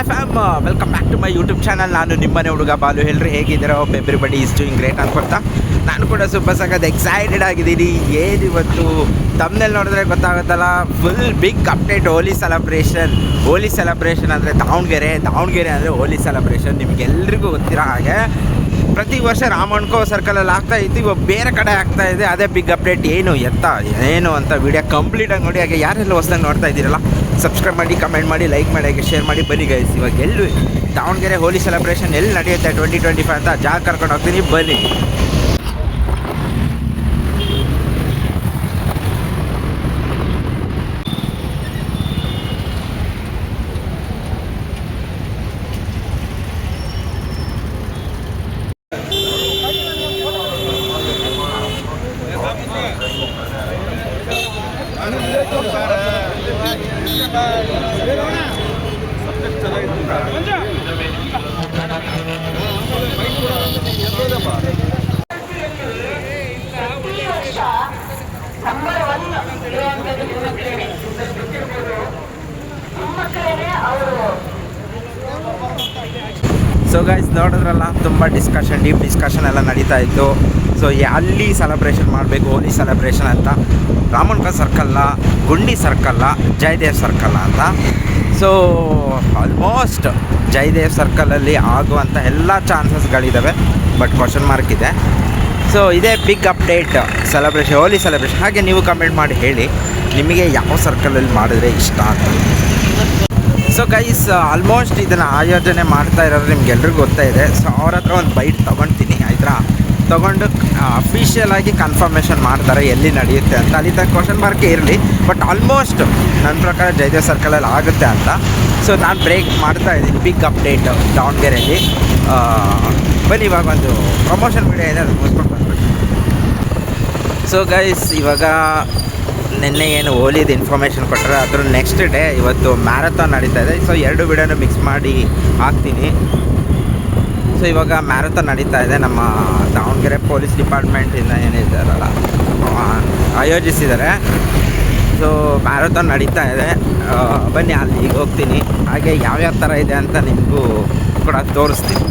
Hi fam welcome back to my YouTube channel ನಾನು ನಿಮ್ಮನೆ ಹುಡುಗ ಬಾಲು. ಹೇಳ್ರಿ ಹೇಗಿದ್ದೀರೋ ಎವ್ರಿಬಡಿ ಇಸ್ ಡೂಯಿಂಗ್ ಗ್ರೇಟ್ ಅನ್ಕೊಳ್ತಾ. ನಾನು ಕೂಡ ಸೂಪರ್ ಸಖತ್ ಎಕ್ಸೈಟೆಡ್ ಆಗಿದ್ದೀನಿ. ಏನು ಇವತ್ತು? ತಮ್ಮನಲ್ಲಿ ನೋಡಿದ್ರೆ ಗೊತ್ತಾಗುತ್ತಲ್ಲ full big update Holi celebration Holi celebration ಅಂದರೆ ದಾವಣಗೆರೆ. ದಾವಣಗೆರೆ ಅಂದರೆ ಹೋಲಿ ಸೆಲೆಬ್ರೇಷನ್ ನಿಮಗೆಲ್ರಿಗೂ ಗೊತ್ತಿರೋ ಹಾಗೆ, ಪ್ರತಿ ವರ್ಷ ರಾಮಣ್ಕೋ ಸರ್ಕಲಲ್ಲಿ ಆಗ್ತಾ ಇತ್ತು. ಇವಾಗ ಬೇರೆ ಕಡೆ ಆಗ್ತಾ ಇದೆ. ಅದೇ ಬಿಗ್ ಅಪ್ಡೇಟ್ ಏನು ಎತ್ತ? ಏನು ಅಂತ ವಿಡಿಯೋ ಕಂಪ್ಲೀಟಾಗಿ ನೋಡಿ. ಹಾಗೆ ಯಾರೆಲ್ಲ ಹೊಸದಾಗಿ ನೋಡ್ತಾ ಇದ್ದೀರಲ್ಲ ಸಬ್ಸ್ಕ್ರೈಬ್ ಮಾಡಿ ಕಮೆಂಟ್ ಮಾಡಿ ಲೈಕ್ ಮಾಡಿ, ಹಾಗೆ ಶೇರ್ ಮಾಡಿ. ಬನ್ನಿ ಗೈಸ್ ಇವಾಗ ಎಲ್ಲೂ ದಾವಣಗೆರೆ ಹೋಲಿ ಸೆಲೆಬ್ರೇಷನ್ ಎಲ್ಲಿ ನಡೆಯುತ್ತೆ ಟ್ವೆಂಟಿ ಟ್ವೆಂಟಿ ಫೈವ್ ಅಂತ ಜಾಗ ಕರ್ಕೊಂಡು ಹೋಗ್ತೀನಿ. ಬನ್ನಿ. ಸೊ ಗೈಸ್ ನೋಡಿದ್ರಲ್ಲ, ತುಂಬ ಡಿಸ್ಕಷನ್ ಡೀಪ್ ಡಿಸ್ಕಷನ್ ಎಲ್ಲ ನಡೀತಾ ಇತ್ತು. ಸೊ ಅಲ್ಲಿ ಸೆಲೆಬ್ರೇಷನ್ ಮಾಡಬೇಕು, ಹೋಲಿ ಸೆಲೆಬ್ರೇಷನ್ ಅಂತ. ರಾಮಣ್ಕ ಸರ್ಕಲ್ಲ ಗುಂಡಿ ಸರ್ಕಲ್ಲ ಜಯದೇವ್ ಸರ್ಕಲ್ಲ ಅಂತ. ಸೊ ಆಲ್ಮೋಸ್ಟ್ ಜಯದೇವ್ ಸರ್ಕಲಲ್ಲಿ ಆಗುವಂಥ ಎಲ್ಲ ಚಾನ್ಸಸ್ಗಳಿದ್ದಾವೆ ಬಟ್ ಕ್ವಶನ್ ಮಾರ್ಕ್ ಇದೆ. ಸೊ ಇದೇ big update celebration Holi celebration ಹಾಗೆ ನೀವು ಕಮೆಂಟ್ ಮಾಡಿ ಹೇಳಿ, ನಿಮಗೆ ಯಾವ ಸರ್ಕಲಲ್ಲಿ ಮಾಡಿದ್ರೆ ಇಷ್ಟ ಅಂತ. ಸೊ ಗೈಸ್ ಆಲ್ಮೋಸ್ಟ್ ಇದನ್ನು ಆಯೋಜನೆ ಮಾಡ್ತಾ ಇರೋರು ನಿಮ್ಗೆಲ್ರಿಗೂ ಗೊತ್ತಾ ಇದೆ. ಸೊ ಅವ್ರ ಹತ್ರ ಒಂದು ಬೈಟ್ ತೊಗೊಳ್ತೀನಿ ಆಯ್ತಾ? ತೊಗೊಂಡು ಅಫಿಷಿಯಲ್ ಆಗಿ ಕನ್ಫರ್ಮೇಷನ್ ಮಾಡ್ತಾರೆ ಎಲ್ಲಿ ನಡೆಯುತ್ತೆ ಅಂತ. ಅಲ್ಲಿ ತನಕ ಕ್ವಶನ್ ಮಾರ್ಕ್ ಇರಲಿ ಬಟ್ ಆಲ್ಮೋಸ್ಟ್ ನನ್ನ ಪ್ರಕಾರ ಜಯದೇವ್ ಸರ್ಕಲಲ್ಲಿ ಆಗುತ್ತೆ ಅಂತ. ಸೊ ನಾನು ಬ್ರೇಕ್ ಮಾಡ್ತಾ ಇದ್ದೀನಿ ಬಿಗ್ ಅಪ್ಡೇಟ್ ದಾವಣಗೆರೆಯಲ್ಲಿ. ಬನ್ನಿ, ಇವಾಗ ಒಂದು ಪ್ರಮೋಷನ್ ವಿಡಿಯೋ ಇದೆ ಅದು ಮುಗಿಸ್ಕೊಂಡು ಬರ್ಬೇಕು ಸೊ ಗೈಸ್ ಇವಾಗ ನಿನ್ನೆ ಏನು ಹೋಲಿದು ಇನ್ಫಾರ್ಮೇಷನ್ ಕೊಟ್ಟರೆ ಅದ್ರ ನೆಕ್ಸ್ಟ್ ಡೇ ಇವತ್ತು ಮ್ಯಾರಥಾನ್ ನಡೀತಾ ಇದೆ. ಸೊ ಎರಡು ವಿಡಿಯೋನ ಮಿಕ್ಸ್ ಮಾಡಿ ಹಾಕ್ತೀನಿ. ಸೊ ಇವಾಗ ಮ್ಯಾರಥಾನ್ ನಡೀತಾ ಇದೆ. ನಮ್ಮ ದಾವಣಗೆರೆ ಪೊಲೀಸ್ ಡಿಪಾರ್ಟ್ಮೆಂಟಿಂದ ಏನಿದ್ದಾರಲ್ಲ ಆಯೋಜಿಸಿದ್ದಾರೆ. ಸೊ ಮ್ಯಾರಥಾನ್ ನಡೀತಾ ಇದೆ. ಬನ್ನಿ, ಅಲ್ಲಿಗೆ ಹೋಗ್ತೀನಿ. ಹಾಗೆ ಯಾವ್ಯಾವ ಥರ ಇದೆ ಅಂತ ನಿಮಗೂ ಕೂಡ ತೋರಿಸ್ತೀನಿ.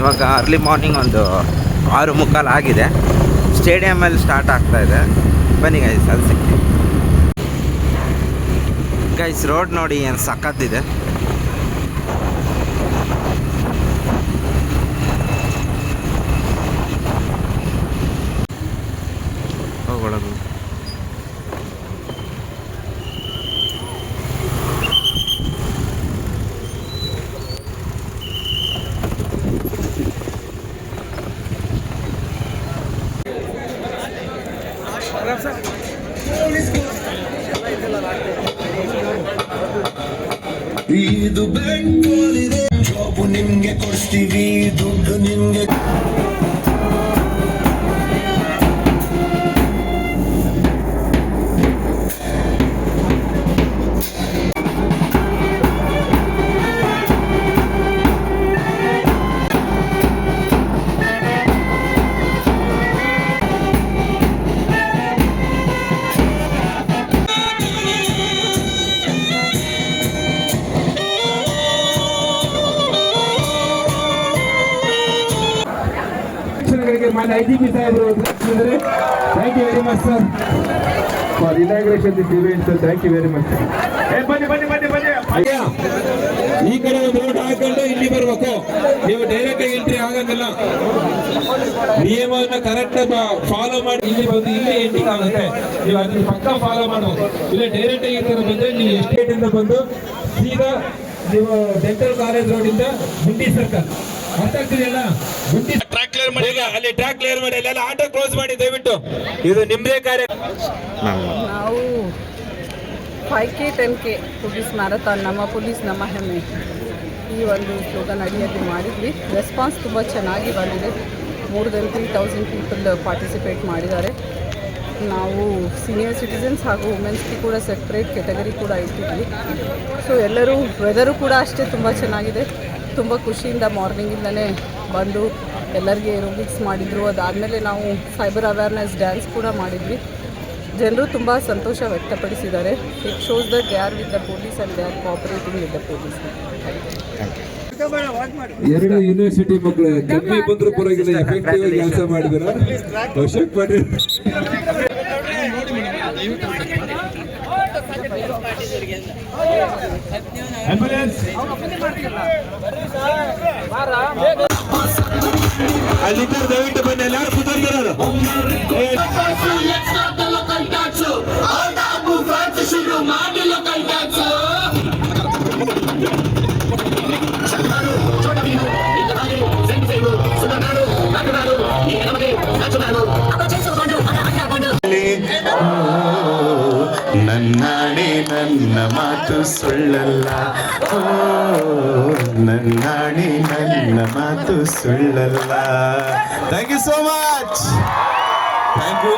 ಇವಾಗ ಅರ್ಲಿ ಮಾರ್ನಿಂಗ್ ಒಂದು ಆರು ಮುಕ್ಕಾಲು ಆಗಿದೆ. ಸ್ಟೇಡಿಯಮಲ್ಲಿ ಸ್ಟಾರ್ಟ್ ಆಗ್ತಾ ಇದೆ. ಬನ್ನಿ ಗೈಸ್ ಅಲ್ಲಿ ಸಿಗ್ತೀನಿ. ಗೈಸ್ ರೋಡ್ ನೋಡಿ ಏನು ಸಖತ್ತಿದೆ ಹೋಗೊಳಗು ಇದು ಬೆಂಗಳೂರಿದೆ ಮಾನ್ಯ ಐ ಜಿ ಪಿ ಸಾಹೇಬರು thank you very much sir for inauguration this event thank you very much ಬನ್ನಿ ಬನ್ನಿ ಬನ್ನಿ ಬನ್ನಿ. ಅಯ್ಯ ಈ ಕಡೆ ಒಂದು ರೋಡ್ ಹಾಕೊಂಡು ಇಲ್ಲಿ ಬರ್ಬೇಕು. ನೀವು ಡೈರೆಕ್ಟ್ ಆಗಿ ಎಂಟ್ರಿ ಆಗಂಗಿಲ್ಲ. ನಿಯಮವನ್ನ ಕರೆಕ್ಟ್ ಫಾಲೋ ಮಾಡಿ ಇಲ್ಲಿ ಬಂದು ಇಲ್ಲಿ ಎಂಟ್ರಿ ಆಗುತ್ತೆ. ನೀವು ಅದನ್ನ ಪಕ್ಕ ಫಾಲೋ ಮಾಡಬೇಕು ಇಲ್ಲ ಡೈರೆಕ್ಟ್ ಆಗಿ ಈ ಕಡೆ ಬಂದ್ರೆ ನೀವು ಎಸ್ಟೇಟ್ ಇಂದ ಬಂದು ಸೀದಾ ನೀವು ಡೆಂಟಲ್ ಕಾಲೇಜ್ ರೋಡ್ ಇಂದ ಗುಂಡಿ ಸರ್ಕಲ್ ಅರ್ಥ ಆಗ್ತಿದೆಯಲ್ಲ? ಗುಂಡಿ ಕ್ಲಿಯರ್ ಮಾಡಿ ಅಲ್ಲಿ ಟ್ರ್ಯಾಕ್ ಕ್ಲಿಯರ್ ಮಾಡಿ, ಅಲ್ಲೆಲ್ಲ ಆಟೋ ಕ್ಲೋಸ್ ಮಾಡಿ, ದಯವಿಟ್ಟು. ಇದು ನಿಮ್ದೇ ಕಾರ್ಯ. ನಾವು five K ten K police marathon ನಮ್ಮ ಪೊಲೀಸ್, ನಮ್ಮ ಹೆಮ್ಮೆ. ಈ ಒಂದು ಸ್ಲೋಗನ್ ಅಡಿಯಲ್ಲಿ ಮಾಡಿದ್ವಿ. ರೆಸ್ಪಾನ್ಸ್ ತುಂಬ ಚೆನ್ನಾಗಿ ಬಂದಿದೆ. More than three thousand people participate ಮಾಡಿದ್ದಾರೆ. ನಾವು ಸೀನಿಯರ್ ಸಿಟಿಸನ್ಸ್ ಹಾಗೂ ವುಮೆನ್ಸ್ಗೆ ಕೂಡ ಸೆಪ್ರೇಟ್ ಕೆಟಗರಿ ಕೂಡ ಇಟ್ಟಿದ್ವಿ. ಸೊ ಎಲ್ಲರೂ ವೆದರು ಕೂಡ ಅಷ್ಟೇ ತುಂಬ ಚೆನ್ನಾಗಿದೆ. ತುಂಬ ಖುಷಿಯಿಂದ ಮಾರ್ನಿಂಗಿಂದಲೇ ಬಂದು ಎಲ್ಲರಿಗೆ ಏರೋಬಿಕ್ಸ್ ಮಾಡಿದರು. ಅದಾದಮೇಲೆ ನಾವು ಸೈಬರ್ ಅವೇರ್ನೆಸ್ ಡ್ಯಾನ್ಸ್ ಕೂಡ ಮಾಡಿದ್ವಿ. ಜನರು ತುಂಬ ಸಂತೋಷ ವ್ಯಕ್ತಪಡಿಸಿದ್ದಾರೆ. It shows that they are with the police and they are cooperating with the police ಎರಡು ಯೂನಿವರ್ಸಿಟಿ ಮಕ್ಕಳು, ಕಮ್ಮಿ ಬಂದ್ರು ಪರವಾಗಿಲ್ಲ ಎಫೆಕ್ಟಿವ್ ಆಗಿ ಕೆಲಸ ಮಾಡಿದಿರ ಅಶೋಕ್ ಪಾಟೀಲ್ ಆಂಬ್ಯುಲೆನ್ಸ್ ಅಲ್ಲಿದ್ದಾರೆ ದಯವಿಟ್ಟು ಬನ್ನಿ ಎಲ್ಲರೂ ಕುತಂತ್ರರು ನನ್ನ ಮಾತು ಸುಳ್ಳಲ್ಲ. ಓ ನನ್ನಾಣೆ ನನ್ನ ಮಾತು ಸುಳ್ಳಲ್ಲ. Thank you so much thank you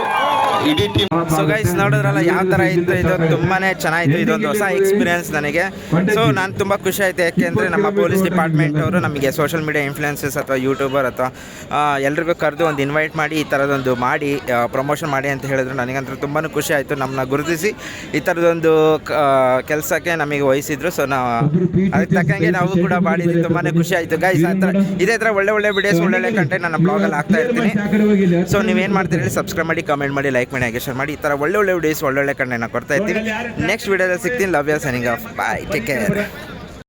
ಇಡೀ ಟೀಮ್ ಸೊ ಗೈಸ್ ನೋಡಿದ್ರಲ್ಲ, ಯಾವ ತರ ಇತ್ತು ಇದು? ತುಂಬಾನೇ ಚೆನ್ನಾಗಿತ್ತು ಇದೊಂದು ಹೊಸ ಎಕ್ಸ್ಪೀರಿಯನ್ಸ್ ನನಗೆ. ಸೊ ನಾನು ತುಂಬಾ ಖುಷಿ ಆಯ್ತು. ಯಾಕೆಂದ್ರೆ ನಮ್ಮ ಪೊಲೀಸ್ ಡಿಪಾರ್ಟ್ಮೆಂಟ್ ಅವರು ನಮಗೆ ಸೋಷಿಯಲ್ ಮೀಡಿಯಾ ಇನ್ಫ್ಲುಯೆನ್ಸಸ್ ಅಥವಾ ಯೂಟ್ಯೂಬರ್ ಅಥವಾ ಎಲ್ರಿಗೂ ಕರೆದು ಒಂದು ಇನ್ವೈಟ್ ಮಾಡಿ ಈ ಥರದೊಂದು ಮಾಡಿ ಪ್ರಮೋಷನ್ ಮಾಡಿ ಅಂತ ಹೇಳಿದ್ರು. ನನಗಂತೂ ತುಂಬಾ ಖುಷಿ ಆಯಿತು. ನಮ್ಮನ್ನ ಗುರುತಿಸಿ ಈ ಥರದೊಂದು ಕೆಲಸಕ್ಕೆ ನಮಗೆ ವಹಿಸಿದ್ರು. ಸೊ ನಾವು ಅದಕ್ಕೆ ತಕ್ಕಂಗೆ ನಾವು ಕೂಡ ಮಾಡಿದ್ವಿ ತುಂಬಾ ಖುಷಿ ಆಯಿತು. ಗೈಸ್ ಆ ಥರ ಇದೇ ಥರ ಒಳ್ಳೆ ಒಳ್ಳೆ ವಿಡಿಯೋಸ್ ಒಳ್ಳೊಳ್ಳೆ ಕಂಟೆಂಟ್ ನನ್ನ ಬ್ಲಾಗಲ್ಲಿ ಹಾಕ್ತಾ ಇರ್ತೀನಿ. ಸೊ ನೀವೇನು ಮಾಡ್ತೀರಿ ಸಬ್ಸ್ಕ್ರೈಬ್ ಮಾಡಿ ಕಮೆಂಟ್ ಮಾಡಿ ಲೈಕ್ ಮಾಡಿ ಹಾಗೆ ಶೇರ್ ಮಾಡಿ ಈ ಥರ ಒಳ್ಳೆ ಒಳ್ಳೆ ವಿಡಿಯೋಸ್ ಒಳ್ಳೊಳ್ಳೆ ಕಂಟೆಂಟ್ನ ಕೊಡ್ತಾ ಇರ್ತೀನಿ ನೆಕ್ಸ್ಟ್ ವಿಡಿಯೋದಲ್ಲಿ ಸಿಗ್ತೀನಿ. Love ya signing off bye take care